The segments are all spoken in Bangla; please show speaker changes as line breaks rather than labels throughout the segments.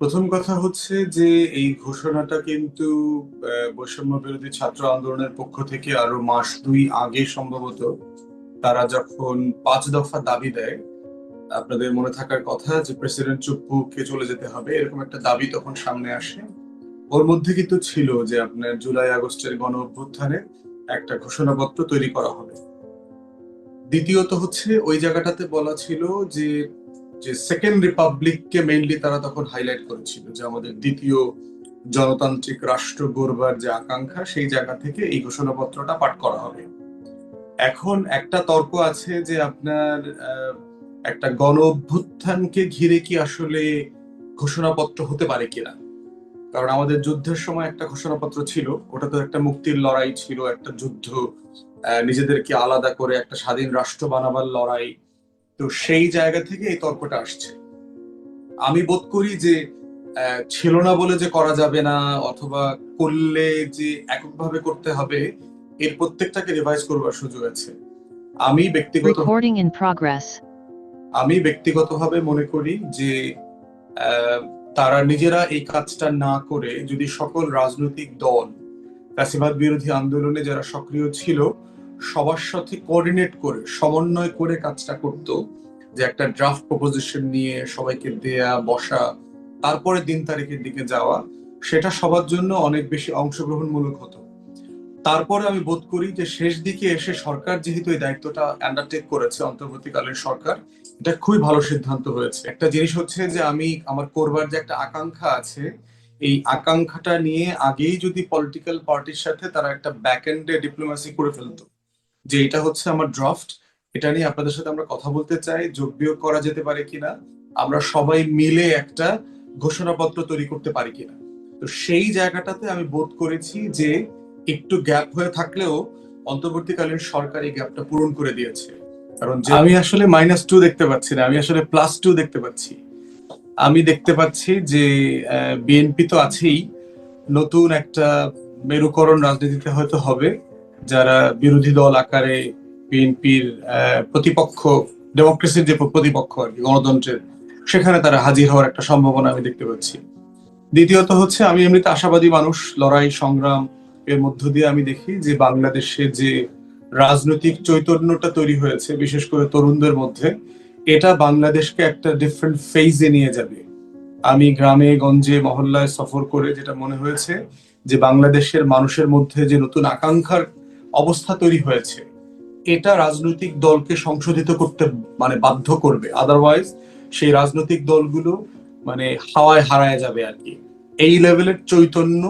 প্রথম কথা হচ্ছে যে এই ঘোষণাটা কিন্তু বৈষম্য বিরোধী ছাত্র আন্দোলনের পক্ষ থেকে আরও মাস দুই আগে সম্ভবত তারা যখন পাঁচ দফা দাবি দেয়, আপনাদের মনে থাকার কথা যে প্রেসিডেন্ট চুপ্পুকে চলে যেতে হবে, এরকম একটা দাবি তখন সামনে আসে। ওর মধ্যে কিন্তু ছিল যে আপনার জুলাই আগস্টের গণ অভ্যুত্থানে একটা ঘোষণাপত্র তৈরি করা হবে। দ্বিতীয়ত হচ্ছে ওই জায়গাটাতে বলা ছিল যে যে সেকেন্ড রিপাবলিককে মেইনলি তারা তখন হাইলাইট করেছিল, যে আমাদের দ্বিতীয় জনতান্ত্রিক রাষ্ট্র গড়বার যে আকাঙ্ক্ষা, সেই জায়গা থেকে এই ঘোষণাপত্রটা পাঠ করা হবে। এখন একটা তর্ক আছে যে আপনার একটা গণ অভ্যুত্থানকে ঘিরে কি আসলে ঘোষণাপত্র হতে পারে কিনা? কারণ আমাদের যুদ্ধের সময় একটা ঘোষণাপত্র ছিল ওটা তো একটা মুক্তির লড়াই ছিল, একটা যুদ্ধ নিজেদেরকে আলাদা করে একটা স্বাধীন রাষ্ট্র বানাবার লড়াই তো সেই জায়গা থেকে এই তর্কটা আসছে আমি বোধ করি যে ছিল না বলে যে করা যাবে না অথবা করলে যে এককভাবে করতে হবে এর প্রত্যেকটাকে রিভাইজ করবার সুযোগ আছে আমি ব্যক্তিগত. আমি ব্যক্তিগতভাবে মনে করি যে আহ, তারা নিজেরা এই কাজটা না করে যদি সকল রাজনৈতিক দল ফ্যাসিবাদ বিরোধী আন্দোলনে যারা সক্রিয় ছিল সবার সাথে কোঅর্ডিনেট করে, সমন্বয় করে কাজটা করত, যে একটা ড্রাফট প্রপোজিশন নিয়ে সবাইকে দেয়া, বসা, তারপরে দিন তারিখের দিকে যাওয়া, সেটা সবার জন্য অনেক বেশি অংশগ্রহণমূলক হতো। তারপরে আমি বোধ করি যে শেষ দিকে এসে সরকার যেহেতু এই দায়িত্বটা আন্ডারটেক করেছে, অন্তর্বর্তীকালীন সরকার, এটা খুবই ভালো সিদ্ধান্ত হয়েছে। একটা জিনিস হচ্ছে যে আমি আমার করবার যে একটা আকাঙ্ক্ষা আছে, এই আকাঙ্ক্ষাটা নিয়ে আগেই যদি পলিটিক্যাল পার্টির সাথে তারা একটা ব্যাক এন্ডে ডিপ্লোমেসি করে ফেলতো যে এটা হচ্ছে আমার ড্রাফট এটা নিয়ে আপনাদের সাথে আমরা কথা বলতে চাই, যোগ বিয়োগ করা যেতে পারে কিনা, আমরা সবাই মিলে একটা ঘোষণাপত্র তৈরি করতে পারি কিনা। তো সেই জায়গাটাতে আমি বোধ করেছি যে একটু গ্যাপ হয়ে থাকলেও অন্তর্বর্তীকালীন সরকার এই গ্যাপটা পূরণ করে দিয়েছে। কারণ আমি আসলে মাইনাস টু দেখতে পাচ্ছি না, আমি আসলে প্লাস টু দেখতে পাচ্ছি। আমি দেখতে পাচ্ছি যে বিএনপি তো আছেই, নতুন একটা মেরুকরণ রাজনীতিতে হয়তো হবে। যারা বিরোধী দল আকারে বিএনপির প্রতিপক্ষ ডেমোক্রেসির যে প্রতিপক্ষ আর কি, গণতন্ত্রের, সেখানে তারা হাজির হওয়ার একটা সম্ভাবনা আমি দেখতে পাচ্ছি। দ্বিতীয়ত হচ্ছে, আমি এমনিতে আশাবাদী মানুষ, লড়াই, সংগ্রাম, এর মধ্য দিয়ে আমি দেখি যে বাংলাদেশে যে রাজনৈতিক চৈতন্যটা তৈরি হয়েছে, বিশেষ করে তরুণদের মধ্যে, এটা বাংলাদেশকে একটা ডিফারেন্ট ফেজে নিয়ে যাবে। আমি গ্রামে, গঞ্জে, মহল্লায় সফর করে যেটা মনে হয়েছে যে বাংলাদেশের মানুষের মধ্যে যে নতুন আকাঙ্ক্ষার অবস্থা তৈরি হয়েছে, এটা রাজনৈতিক দলকে সংশোধিত করতে মানে বাধ্য করবে। আদারওয়াইজ সেই রাজনৈতিক দলগুলো মানে হাওয়ায় হারায় যাবে আর কি। এই লেভেলের চৈতন্য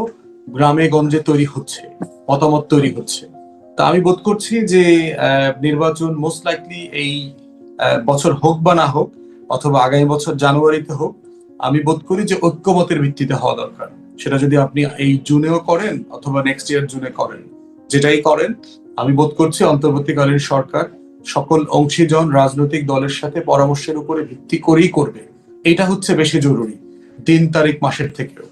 গ্রামে গঞ্জে তৈরি হচ্ছে, মতামত তৈরি হচ্ছে। তা আমি বোধ করছি যে নির্বাচন মোস্ট লাইকলি এই বছর হোক বা না হোক, অথবা আগামী বছর জানুয়ারিতে হোক, আমি বোধ করি যে ঐক্যমতের ভিত্তিতে হওয়া দরকার। সেটা যদি আপনি এই জুনেও করেন, অথবা নেক্সট ইয়ার জুনে করেন। যেটাই করেন, আমি বোধ করছি অন্তর্বর্তীকালীন সরকার সকল অংশীজন রাজনৈতিক দলের সাথে পরামর্শের উপরে ভিত্তি করেই করবে। এটা হচ্ছে বেশি জরুরি দিন তারিখ মাসের থেকেও।